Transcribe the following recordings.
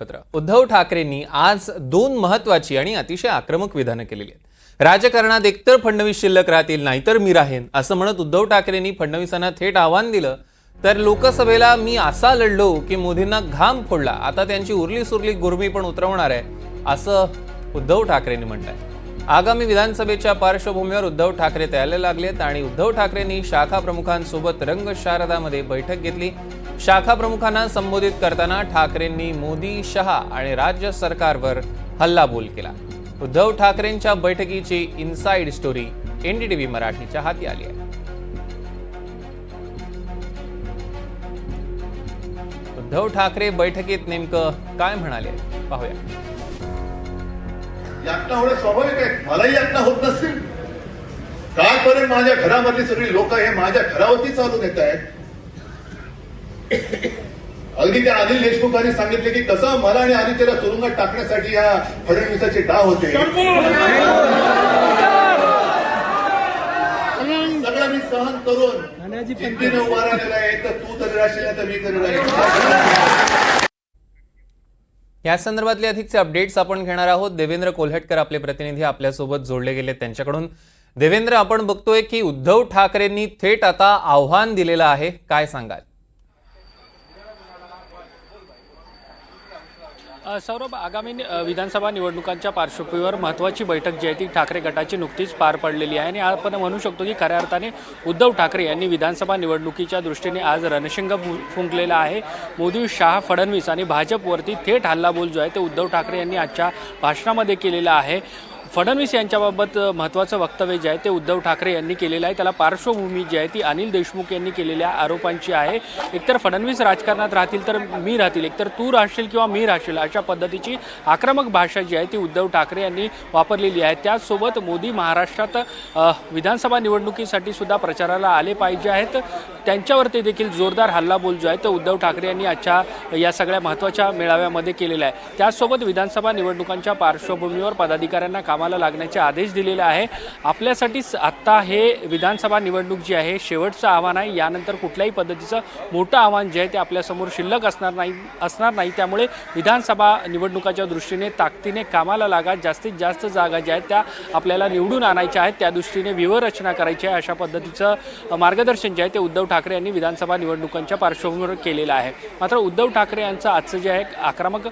पत्र. उद्धव ठाकरेंनी आज दोन महत्वाची आणि अतिशय आक्रमक विधानं केलेली आहेत. राजकारणात एकतर फडणवीस शिल्लक राहतील नाहीतर मी राहेन असं म्हणत उद्धव ठाकरेंनी फडणवीसांना थेट आव्हान दिलं. तर लोकसभेला मी असा लढलो की मोदींना घाम फोडला. आता त्यांची उरली सुरली गुरमी पण उतरवणार आहे असं उद्धव ठाकरेंनी म्हटलंय आगामी विधानसभेच्या पार्श्वभूमीवर उद्धव ठाकरे तयारीला लागलेत आणि उद्धव ठाकरेंनी शाखा प्रमुखांसोबत रंग शारदामध्ये बैठक घेतली. शाखा प्रमुखांना संबोधित करताना ठाकरेंनी मोदी शहा आणि राज्य सरकारवर हल्लाबोल केला. उद्धव ठाकरेंच्या बैठकीची इनसाइड स्टोरी एनडीटीव्ही मराठीच्या हाती आली आहे. उद्धव ठाकरे बैठकीत नेमकं काय म्हणाले? पाहूया. यातना होणं स्वाभाविक आहे. मलाही यातना होत नसतील. कालपर्यंत माझ्या घरामधली सगळी लोक हे माझ्या घरावरती चालून येत आहेत. अगदी त्या अनिल देशमुखांनी सांगितले की कसं मला आणि आदित्यला तुरुंगात टाकण्यासाठी या फडणवीसाचे डाव होते. सगळं मी सहन करून जिद्दीने उभा राहिलेला आहे तर तू तरी राहशील नाही तर मी तरी राहील. या संदर्भातले अधिकचे अपडेट्स आपण घेणार आहोत. देवेंद्र कोल्हटकर आपले प्रतिनिधी आपल्यासोबत जोडले गेले त्यांच्याकडून. देवेंद्र आपण बघतोय की उद्धव ठाकरेंनी थेट आता आव्हान दिलेलं आहे. काय सांगाल? सौरभ आगामी नि- विधानसभा निवडणुकांच्या पार्श्वभूमीवर महत्त्वाची बैठक जी आहे ती ठाकरे गटाची नुकतीच पार पडलेली आहे. आणि आपण म्हणू शकतो की खऱ्या अर्थाने उद्धव ठाकरे यांनी विधानसभा निवडणुकीच्या दृष्टीने आज रणशिंग फु- फुंकलेला आहे. मोदी शहा फडणवीस आणि भाजपवरती थेट हल्लाबोल जो आहे ते उद्धव ठाकरे यांनी आजच्या भाषणामध्ये केलेला आहे. फडणवीस यांच्याबाबत महत्त्वाचं वक्तव्य जे आहे ते उद्धव ठाकरे यांनी केलेलं आहे. त्याला पार्श्वभूमी जी आहे ती अनिल देशमुख यांनी केलेल्या आरोपांची आहे. एकतर फडणवीस राजकारणात राहतील तर मी राहतील. एकतर तू राहशील किंवा मी राहशील अशा पद्धतीची आक्रमक भाषा जी आहे ती उद्धव ठाकरे यांनी वापरलेली आहे. त्याचसोबत मोदी महाराष्ट्रात विधानसभा निवडणुकीसाठी सुद्धा प्रचाराला आले पाहिजे आहेत. त्यांच्यावरती देखील जोरदार हल्लाबोल जो आहे तो उद्धव ठाकरे यांनी आजच्या या सगळ्या महत्त्वाच्या मेळाव्यामध्ये केलेला आहे. त्याचसोबत विधानसभा निवडणुकांच्या पार्श्वभूमीवर पदाधिकाऱ्यांना कामाला लागण्याचे आदेश दिलेले आहे. आपल्यासाठी आत्ता हे विधानसभा निवडणूक जी आहे शेवटचं आव्हान आहे. यानंतर कुठल्याही पद्धतीचं मोठं आव्हान जे आहे ते आपल्यासमोर शिल्लक असणार नाही असणार नाही. त्यामुळे विधानसभा निवडणुकाच्या दृष्टीने ताकदीने कामाला लागा. जास्तीत जास्त जागा ज्या आहेत त्या आपल्याला निवडून आणायच्या आहेत. त्या दृष्टीने व्यूहरचना करायची आहे अशा पद्धतीचं मार्गदर्शन जे आहे ते उद्धव ठाकरे यांनी विधानसभा निवडणुकांच्या पार्श्वभूमीवर केलेलं आहे. मात्र उद्धव ठाकरे यांचं आजचं जे आहे आक्रमक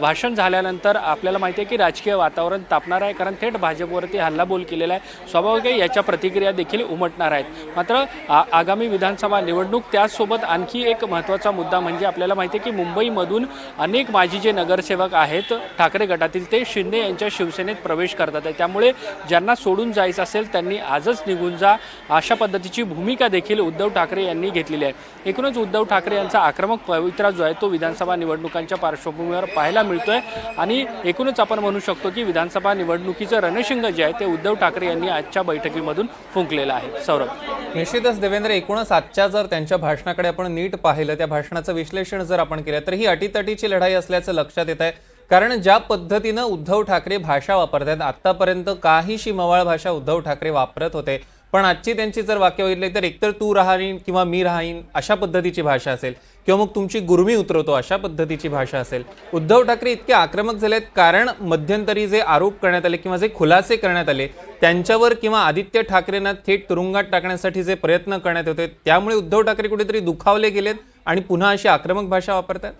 भाषण झाल्यानंतर आपल्याला माहिती आहे की राजकीय वातावरण तापणार आहे. कारण कारण थेट भाजपवरती हल्लाबोल केलेला आहे. स्वाभाविक आहे याच्या प्रतिक्रिया देखील उमटणार आहेत. मात्र आ- आगामी विधानसभा निवडणूक त्याचसोबत आणखी एक महत्त्वाचा मुद्दा म्हणजे आपल्याला माहिती आहे की मुंबईमधून अनेक माजी जे नगरसेवक आहेत ठाकरे गटातील ते शिंदे यांच्या शिवसेनेत प्रवेश करतात आहे त्यामुळे ज्यांना सोडून जायचं असेल त्यांनी आजच निघून जा. अशा पद्धतीची भूमिका देखील उद्धव ठाकरे यांनी घेतलेली आहे. एकूणच उद्धव ठाकरे यांचा आक्रमक पवित्रा जो आहे तो विधानसभा निवडणुकांच्या पार्श्वभूमीवर पाहायला मिळतोय. आणि एकूणच आपण म्हणू शकतो की विधानसभा निवडणूक निवडणुकीचं रणशिंग जे आहे ते उद्धव ठाकरे यांनी आजच्या बैठकीमधून फुंकलेलं आहे. सौरभ. निश्चितच देवेंद्र एकूणच आजच्या जर त्यांच्या भाषणाकडे आपण नीट पाहिलं त्या भाषणाचं विश्लेषण जर आपण केलं तर ही अटीतटीची लढाई असल्याचं लक्षात येत आहे कारण ज्या पद्धतीनं उद्धव ठाकरे भाषा वापरतात आतापर्यंत काहीशी मवाळ भाषा उद्धव ठाकरे वापरत होते. पण आजची त्यांची जर वाक्य बघितली तर एकतर तू राहीन किंवा मी राहीन अशा पद्धतीची भाषा असेल. किंवा मग तुमची गुरमी उतरवतो अशा पद्धतीची भाषा असेल. उद्धव ठाकरे इतके आक्रमक झालेत कारण मध्यंतरी जे आरोप करण्यात आले किंवा जे खुलासे करण्यात आले त्यांच्यावर किंवा आदित्य ठाकरेंना थेट तुरुंगात टाकण्यासाठी जे प्रयत्न करण्यात होते त्यामुळे उद्धव ठाकरे कुठेतरी दुखावले गेलेत आणि पुन्हा अशी आक्रमक भाषा वापरतात?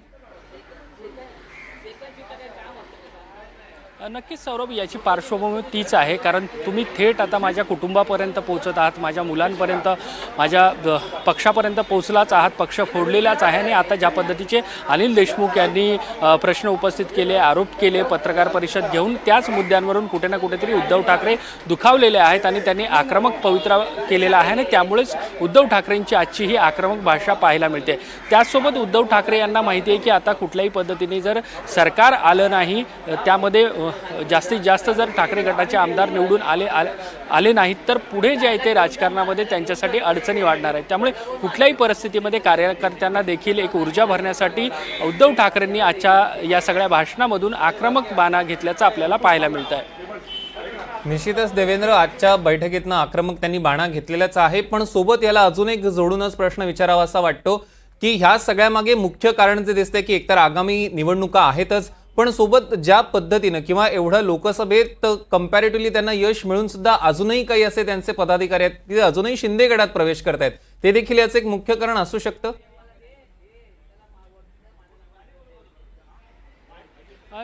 नक्कीच सौरभ याची पार्श्वभूमी तीच आहे. कारण तुम्ही थेट आता माझ्या कुटुंबापर्यंत पोहोचत आहात माझ्या मुलांपर्यंत माझ्या पक्षापर्यंत पोहोचलाच आहात पक्ष फोडलेलाच आहे. आणि आता ज्या पद्धतीचे अनिल देशमुख यांनी प्रश्न उपस्थित केले आरोप केले पत्रकार परिषद घेऊन त्याच मुद्द्यांवरून कुठे ना कुठेतरी उद्धव ठाकरे दुखावलेले आहेत आणि त्यांनी आक्रमक पवित्रा केलेला आहे. आणि त्यामुळेच उद्धव ठाकरेंची आजची ही आक्रमक भाषा पाहायला मिळते. त्याचसोबत उद्धव ठाकरे यांना माहिती आहे की आता कुठल्याही पद्धतीने जर सरकार आलं नाही त्यामध्ये जास्तीत जास्त जर ठाकरे गटाचे आमदार निवडून आले आले- आले नाहीत तर पुढे जे आहे ते राजकारणामध्ये त्यांच्यासाठी अडचणी वाढणार आहेत. त्यामुळे कुठल्याही परिस्थितीमध्ये कार्यकर्त्यांना देखील एक ऊर्जा भरण्यासाठी उद्धव ठाकरेंनी आजच्या या सगळ्या भाषणामधून आक्रमक बाणा घेतल्याचं आपल्याला पाहायला मिळत आहे निश्चितच देवेंद्र आजच्या बैठकीतनं आक्रमक त्यांनी बाणा घेतलेलाच आहे पण सोबत याला अजून एक जोडूनच प्रश्न विचारावा असा वाटतो की ह्या सगळ्यामागे मुख्य कारण जे दिसतंय की एकतर आगामी निवडणुका आहेतच पण सोबत ज्या पद्धतीनं किंवा एवढं लोकसभेत कम्पॅरेटिव्हली त्यांना यश मिळून सुद्धा अजूनही काही असे त्यांचे पदाधिकारी आहेत ते अजूनही शिंदे गटात प्रवेश करतायत ते देखील याचं एक मुख्य कारण असू शकतं?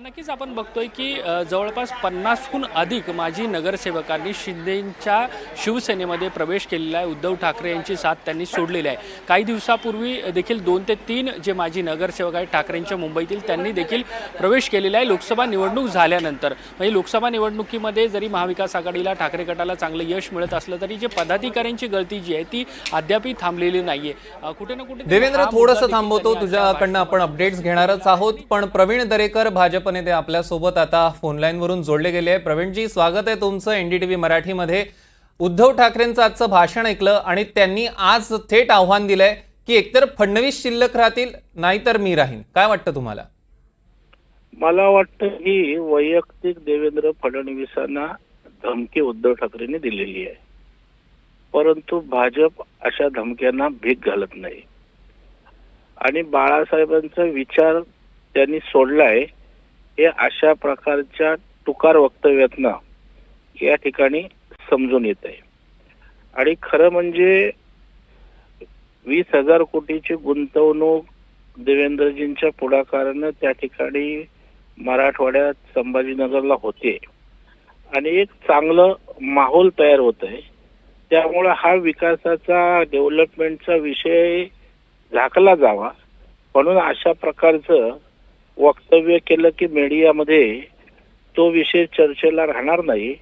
नक्कीच आपण बघतोय की जवळपास पन्नासहून अधिक माजी नगरसेवकांनी शिंदेंच्या शिवसेनेमध्ये प्रवेश केलेला आहे. उद्धव ठाकरे यांची साथ त्यांनी सोडलेली आहे. काही दिवसापूर्वी देखील दोन ते तीन जे माजी नगरसेवक आहेत ठाकरेंच्या मुंबईतील त्यांनी देखील प्रवेश केलेला आहे. लोकसभा निवडणूक झाल्यानंतर म्हणजे लोकसभा निवडणुकीमध्ये जरी महाविकास आघाडीला ठाकरे गटाला चांगलं यश मिळत असलं तरी जे पदाधिकाऱ्यांची गळती जी आहे ती अद्यापही थांबलेली नाहीये. कुठे ना कुठे देवेंद्र थोडंसं थांबवतो. तुझ्याकडनं आपण अपडेट्स घेणारच आहोत पण प्रवीण दरेकर भाजप नेते आपल्यासोबत आता फोनलाईनवरून जोडले गेले आहे प्रवीणजी स्वागत आहे तुमचं एनडीटीव्ही मराठीमध्ये. उद्धव ठाकरेंचं आजचं भाषण ऐकलं आणि त्यांनी आज थेट आव्हान दिलंय की एकतर फडणवीस शिल्लक राहतील नाहीतर मी राहीन. काय वाटतं तुम्हाला? मला वाटतं ही वैयक्तिक देवेंद्र फडणवीसांना धमकी उद्धव ठाकरेंनी दिलेली आहे. परंतु भाजप अशा धमक्यांना भीक घालत नाही. आणि बाळासाहेबांचा विचार त्यांनी सोडलाय हे अशा प्रकारच्या तुकार वक्तव्यातनं या ठिकाणी समजून येत आहे आणि खरं म्हणजे वीस हजार कोटीची गुंतवणूक देवेंद्रजींच्या पुढाकारानं त्या ठिकाणी मराठवाड्यात संभाजीनगरला होते. आणि एक चांगलं माहोल तयार होत आहे त्यामुळे हा विकासाचा डेव्हलपमेंटचा विषय झाकला जावा. म्हणून अशा प्रकारचं वक्तव्य केलं की मीडियामध्ये तो विषय चर्चेला राहणार नाही.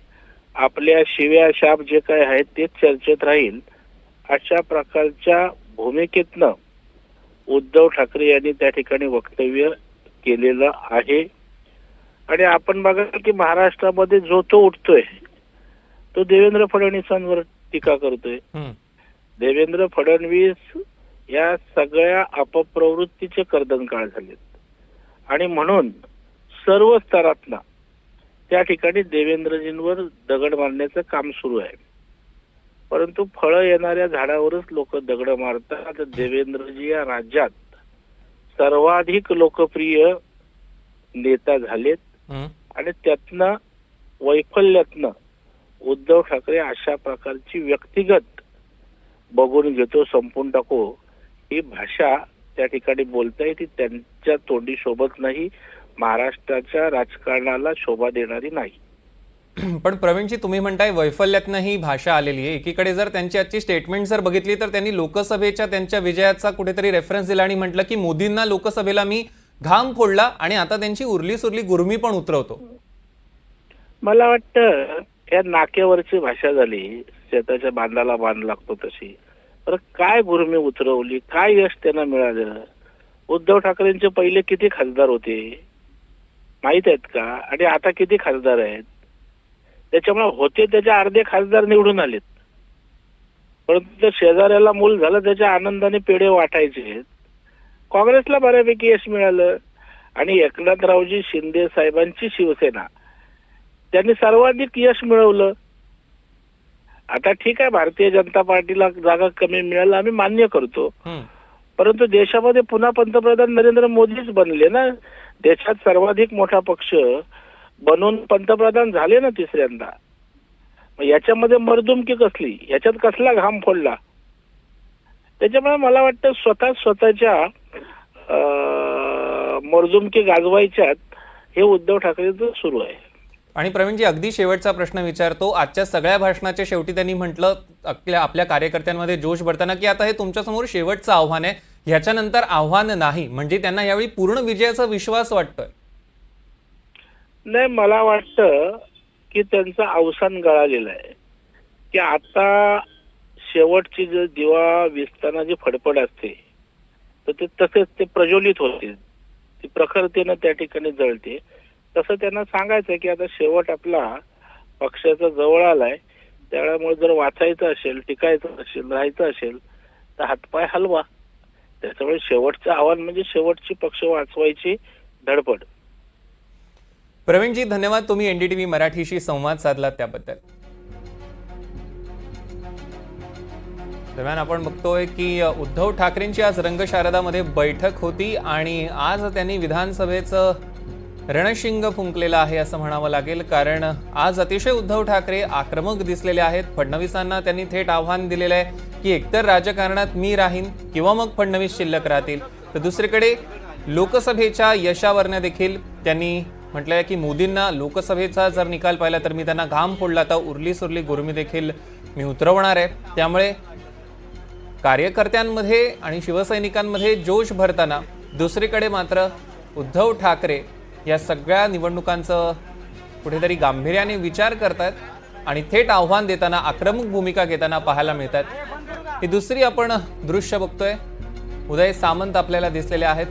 आपल्या शिव्या शाप जे काय आहेत तेच चर्चेत राहील. अशा प्रकारच्या भूमिकेतनं उद्धव ठाकरे यांनी त्या ठिकाणी वक्तव्य केलेलं आहे. आणि आपण बघा की महाराष्ट्रामध्ये जो तो उठतोय तो देवेंद्र फडणवीसांवर टीका करतोय. देवेंद्र फडणवीस या सगळ्या अपप्रवृत्तीचे कर्दनकाळ झालेत. आणि म्हणून सर्व स्तरातनं त्या ठिकाणी देवेंद्रजींवर दगड मारण्याचं काम सुरू आहे. परंतु फळं येणाऱ्या झाडावरच लोक दगड मारतात. देवेंद्रजी या राज्यात सर्वाधिक लोकप्रिय नेता झालेत. आणि त्यातनं वैफल्यातनं उद्धव ठाकरे अशा प्रकारची व्यक्तिगत बघून घेतो संपून टाको ही भाषा त्या ठिकाणी बोलताय ती त्यांच्या तोंडी शोभत नाही महाराष्ट्राच्या राजकारणाला शोभा देणारी नाही. पण प्रवीणजी तुम्ही म्हणताय वैफल्यातनं ही भाषा आलेली आहे. एकीकडे जर त्यांची आजची स्टेटमेंट जर बघितली तर त्यांनी लोकसभेच्या त्यांच्या विजयाचा कुठेतरी रेफरन्स दिला आणि म्हटलं की मोदींना लोकसभेला मी घाम फोडला आणि आता त्यांची उरली सुरली गुरमी पण उतरवतो. मला वाटतं या नाक्यावरची भाषा झाली शेताच्या बांधाला बांध लागतो तशी. तर काय गुरमी उतरवली काय यश त्यांना मिळालं? उद्धव ठाकरेंचे पहिले किती खासदार होते? माहीत आहेत का? आणि आता किती खासदार आहेत? त्याच्यामुळे होते त्याच्या अर्धे खासदार निवडून आलेत. परंतु जर शेजाऱ्याला मूल झालं त्याच्या आनंदाने पेढे वाटायचे. काँग्रेसला बऱ्यापैकी यश मिळालं. आणि एकनाथरावजी शिंदे साहेबांची शिवसेना. त्यांनी सर्वाधिक यश मिळवलं. आता ठीक आहे भारतीय जनता पार्टीला जागा कमी मिळायला आम्ही मान्य करतो. परंतु देशामध्ये पुन्हा पंतप्रधान नरेंद्र मोदीच बनले ना? देशात सर्वाधिक मोठा पक्ष बनून पंतप्रधान झाले ना तिसऱ्यांदा. मग याच्यामध्ये मर्दुमकी कसली? याच्यात कसला घाम फोडला? त्याच्यामुळे मला वाटतं स्वतः स्वतःच्या अं, मर्दुमकी गाजवायच्यात हे उद्धव ठाकरेंचं सुरू आहे. आणि प्रवीणजी अगदी शेवटचा प्रश्न विचारतो. आजच्या सगळ्या भाषणाच्या शेवटी त्यांनी म्हटलं आपल्या आपल्या कार्यकर्त्यांमध्ये जोश भरताना की आता हे तुमच्यासमोर शेवटचं आव्हान आहे. ह्याच्यानंतर आव्हान नाही. म्हणजे त्यांना यावेळी पूर्ण विजयाचा विश्वास वाटतोय. नाही मला वाटतं की त्यांचं अवसान गळालेलं आहे. की आता शेवटची जी दिवा विसताना जी फडफड असते तर ते तसेच ते प्रज्वलित होते. ती प्रखरतेनं त्या ठिकाणी जळते. तसं त्यांना सांगायचं की आता शेवट आपला पक्षाचा जवळ आलाय. त्यामुळे जर वाचायचं असेल टिकायचं असेल राहायचं असेल तर हातपाय हलवा. त्याच्यामुळे शेवटचं आव्हान म्हणजे शेवटची पक्ष वाचवायची धडपड. प्रवीणजी धन्यवाद. तुम्ही एनडीटीव्ही मराठीशी संवाद साधलात त्याबद्दल. दरम्यान आपण बघतोय की उद्धव ठाकरेंची आज रंगशारदामध्ये बैठक होती आणि आज त्यांनी विधानसभेचं रणशिंग फुंकलेला आहे असं म्हणावं लागेल कारण आज अतिशय उद्धव ठाकरे आक्रमक दिसलेले आहेत. फडणवीसांना त्यांनी थेट आव्हान दिलेलं आहे की एकतर राजकारणात मी राहीन किंवा मग फडणवीस शिल्लक राहतील. तर दुसरीकडे लोकसभेच्या यशावरनं देखील त्यांनी म्हटलंय की मोदींना लोकसभेचा जर निकाल पाहिला तर मी त्यांना घाम फोडला तर उरली सुरली गुरमी देखील मी उतरवणार आहे. त्यामुळे कार्यकर्त्यांमध्ये आणि शिवसैनिकांमध्ये जोश भरताना दुसरीकडे मात्र उद्धव ठाकरे या सगळ्या निवडणुकांचं कुठेतरी गांभीर्याने विचार करतात आणि थेट आव्हान देताना आक्रमक भूमिका घेताना पाहायला मिळतात ही दुसरी आपण दृश्य बघतोय. उदय सामंत आपल्याला दिसलेले आहेत.